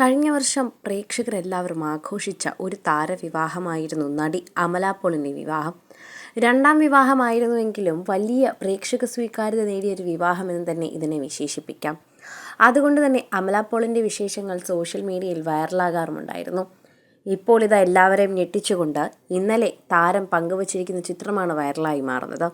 കഴിഞ്ഞ വർഷം പ്രേക്ഷകരെല്ലാവരും ആഘോഷിച്ച ഒരു താരവിവാഹമായിരുന്നു നടി അമല പോളിന്റെ വിവാഹം. രണ്ടാം വിവാഹമായിരുന്നുവെങ്കിലും വലിയ പ്രേക്ഷക സ്വീകാര്യത നേടിയ ഒരു വിവാഹമെന്ന് തന്നെ ഇതിനെ വിശേഷിപ്പിക്കാം. അതുകൊണ്ട് തന്നെ അമല പോളിന്റെ വിശേഷങ്ങൾ സോഷ്യൽ മീഡിയയിൽ വൈറലാകാറുമുണ്ടായിരുന്നു. ഇപ്പോൾ ഇത് എല്ലാവരെയും ഞെട്ടിച്ചുകൊണ്ട് ഇന്നലെ താരം പങ്കുവച്ചിരിക്കുന്ന ചിത്രമാണ് വൈറലായി മാറുന്നത്.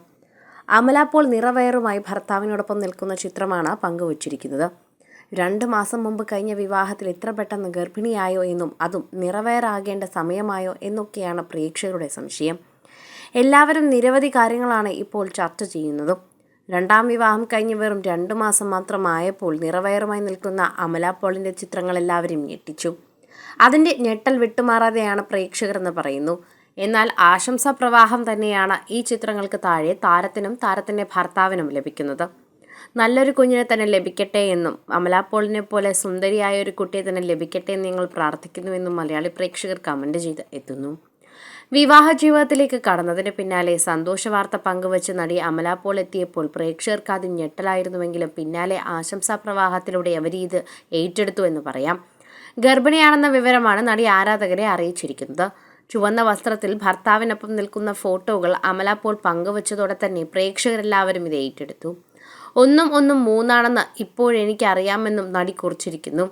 അമല പോൾ നിറവയറുമായി ഭർത്താവിനോടൊപ്പം നിൽക്കുന്ന ചിത്രമാണ് പങ്കുവച്ചിരിക്കുന്നത്. രണ്ട് മാസം മുമ്പ് കഴിഞ്ഞ വിവാഹത്തിൽ ഇത്ര പെട്ടെന്ന് ഗർഭിണിയായോ എന്നും അതും നിറവേറാകേണ്ട സമയമായോ എന്നൊക്കെയാണ് പ്രേക്ഷകരുടെ സംശയം. എല്ലാവരും നിരവധി കാര്യങ്ങളാണ് ഇപ്പോൾ ചർച്ച ചെയ്യുന്നതും. രണ്ടാം വിവാഹം കഴിഞ്ഞ് വെറും രണ്ട് മാസം മാത്രമായപ്പോൾ നിറവയറുമായി നിൽക്കുന്ന അമല പോളിന്റെ ചിത്രങ്ങൾ എല്ലാവരും ഞെട്ടിച്ചു. അതിന്റെ ഞെട്ടൽ വിട്ടുമാറാതെയാണ് പ്രേക്ഷകരെന്ന് പറയുന്നു. എന്നാൽ ആശംസാ പ്രവാഹം തന്നെയാണ് ഈ ചിത്രങ്ങൾക്ക് താഴെ താരത്തിനും താരത്തിന്റെ ഭർത്താവിനും ലഭിക്കുന്നത്. നല്ലൊരു കുഞ്ഞിനെ തന്നെ ലഭിക്കട്ടെ എന്നും അമലാപോളിനെ പോലെ സുന്ദരിയായ ഒരു കുട്ടിയെ തന്നെ ലഭിക്കട്ടെ എന്ന് ഞങ്ങൾ പ്രാർത്ഥിക്കുന്നുവെന്നും മലയാളി പ്രേക്ഷകർ കമന്റ് ചെയ്ത് എത്തുന്നു. വിവാഹ ജീവിതത്തിലേക്ക് കടന്നതിന് പിന്നാലെ സന്തോഷ വാർത്ത പങ്കുവച്ച് നടി അമലാപോൾ എത്തിയപ്പോൾ പ്രേക്ഷകർക്ക് ആദ്യം ഞെട്ടലായിരുന്നുവെങ്കിലും പിന്നാലെ ആശംസാ പ്രവാഹത്തിലൂടെ അവരീത് ഏറ്റെടുത്തു എന്ന് പറയാം. ഗർഭിണിയാണെന്ന വിവരമാണ് നടി ആരാധകരെ അറിയിച്ചിരിക്കുന്നത്. ചുവന്ന വസ്ത്രത്തിൽ ഭർത്താവിനൊപ്പം നിൽക്കുന്ന ഫോട്ടോകൾ അമലാപോൾ പങ്കുവച്ചതോടെ തന്നെ പ്രേക്ഷകരെല്ലാവരും ഇത് ഏറ്റെടുത്തു. ഒന്നും ഒന്നും മൂന്നാണെന്ന് ഇപ്പോഴെനിക്കറിയാമെന്നും നടി കുറിച്ചിരിക്കുന്നു.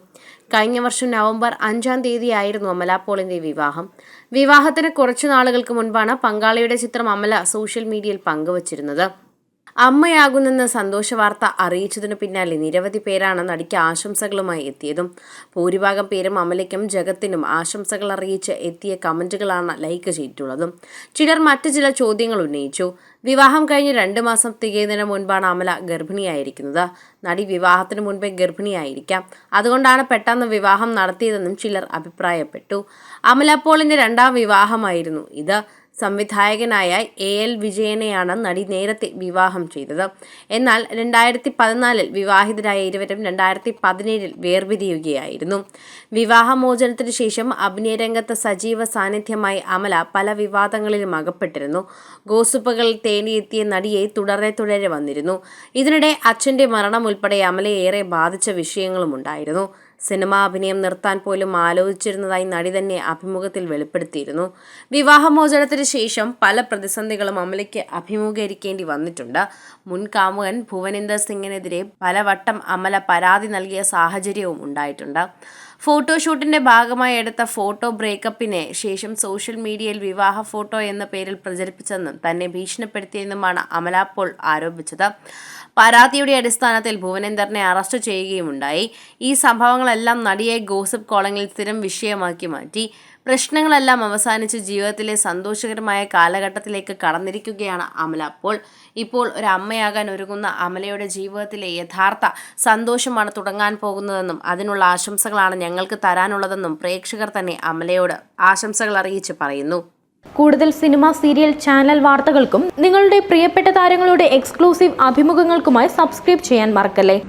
കഴിഞ്ഞ വർഷം നവംബർ അഞ്ചാം തീയതിയായിരുന്നു അമല പോളിന്റെ വിവാഹം. വിവാഹത്തിന് കുറച്ചു നാളുകൾക്ക് മുൻപാണ് പങ്കാളിയുടെ ചിത്രം അമല സോഷ്യൽ മീഡിയയിൽ പങ്കുവച്ചിരുന്നത്. അമ്മയാകുന്നെന്ന സന്തോഷ വാർത്ത അറിയിച്ചതിനു പിന്നാലെ നിരവധി പേരാണ് നടിക്ക് ആശംസകളുമായി എത്തിയതും. ഭൂരിഭാഗം പേരും അമലയ്ക്കും ജഗത്തിനും ആശംസകൾ അറിയിച്ച് എത്തിയ കമന്റുകളാണ് ലൈക്ക് ചെയ്തിട്ടുള്ളതും. ചിലർ മറ്റു ചില ചോദ്യങ്ങൾ ഉന്നയിച്ചു. വിവാഹം കഴിഞ്ഞ് രണ്ട് മാസം തികയുന്നതിന് മുൻപാണ് അമല ഗർഭിണിയായിരിക്കുന്നത്. നടി വിവാഹത്തിന് മുൻപേ ഗർഭിണിയായിരിക്കാം. അതുകൊണ്ടാണ് പെട്ടെന്ന് വിവാഹം നടത്തിയതെന്നും ചിലർ അഭിപ്രായപ്പെട്ടു. അമല പോളിന്റെ രണ്ടാം വിവാഹമായിരുന്നു ഇത്. സംവിധായകനായ എ എൽ വിജയനെയാണ് നടി നേരത്തെ വിവാഹം ചെയ്തത്. എന്നാൽ രണ്ടായിരത്തി പതിനാലിൽ വിവാഹിതരായ ഇരുവരും രണ്ടായിരത്തി പതിനേഴിൽ വേർപിരിയുകയായിരുന്നു. വിവാഹമോചനത്തിന് ശേഷം അഭിനയരംഗത്ത് സജീവ സാന്നിധ്യമായി അമല പല വിവാദങ്ങളിലും അകപ്പെട്ടിരുന്നു. ഗോസുപ്പുകൾ തേടിയെത്തിയ നടിയെ തുടരെ തുടരെ വന്നിരുന്നു. ഇതിനിടെ അച്ഛന്റെ മരണം ഉൾപ്പെടെ അമലയെ ഏറെ ബാധിച്ച വിഷയങ്ങളും ഉണ്ടായിരുന്നു സിനിമാ അഭിനയം നിർത്താൻ പോലും ആലോചിച്ചിരുന്നതായി നടി തന്നെ അഭിമുഖത്തിൽ വെളിപ്പെടുത്തിയിരുന്നു. വിവാഹമോചനത്തിന് ശേഷം പല പ്രതിസന്ധികളും അമലയ്ക്ക് അഭിമുഖീകരിക്കേണ്ടി വന്നിട്ടുണ്ട്. മുൻ കാമുകൻ ഭുവനിന്ദർ സിംഗിനെതിരെ പലവട്ടം അമല പരാതി നൽകിയ സാഹചര്യവും ഉണ്ടായിട്ടുണ്ട്. ഫോട്ടോഷൂട്ടിന്റെ ഭാഗമായി എടുത്ത ഫോട്ടോ ബ്രേക്കപ്പിനെ ശേഷം സോഷ്യൽ മീഡിയയിൽ വിവാഹ ഫോട്ടോ എന്ന പേരിൽ പ്രചരിപ്പിച്ചെന്നും തന്നെ ഭീഷണിപ്പെടുത്തിയെന്നുമാണ് അമല പോൾ ആരോപിച്ചത്. പരാതിയുടെ അടിസ്ഥാനത്തിൽ ഭുവനേന്ദറിനെ അറസ്റ്റ് ചെയ്യുകയുമുണ്ടായി. ഈ സംഭവങ്ങളെല്ലാം നടിയെ ഗോസിപ്പ് കോളങ്ങളിൽ സ്ഥിരം വിഷയമാക്കി മാറ്റി. പ്രശ്നങ്ങളെല്ലാം അവസാനിച്ച് ജീവിതത്തിലെ സന്തോഷകരമായ കാലഘട്ടത്തിലേക്ക് കടന്നിരിക്കുകയാണ് അമല അപ്പോൾ ഇപ്പോൾ ഒരു അമ്മയാകാൻ ഒരുങ്ങുന്ന അമലയുടെ ജീവിതത്തിലെ യഥാർത്ഥ സന്തോഷമാണ് തുടങ്ങാൻ പോകുന്നതെന്നും അതിനുള്ള ആശംസകളാണ് ഞങ്ങൾക്ക് തരാനുള്ളതെന്നും പ്രേക്ഷകർ തന്നെ അമലയോട് ആശംസകൾ അറിയിച്ച് പറയുന്നു. കൂടുതൽ സിനിമ സീരിയൽ ചാനൽ വാർത്തകൾക്കും നിങ്ങളുടെ പ്രിയപ്പെട്ട താരങ്ങളുടെ എക്സ്ക്ലൂസീവ് അഭിമുഖങ്ങൾക്കുമായി സബ്സ്ക്രൈബ് ചെയ്യാൻ മറക്കല്ലേ?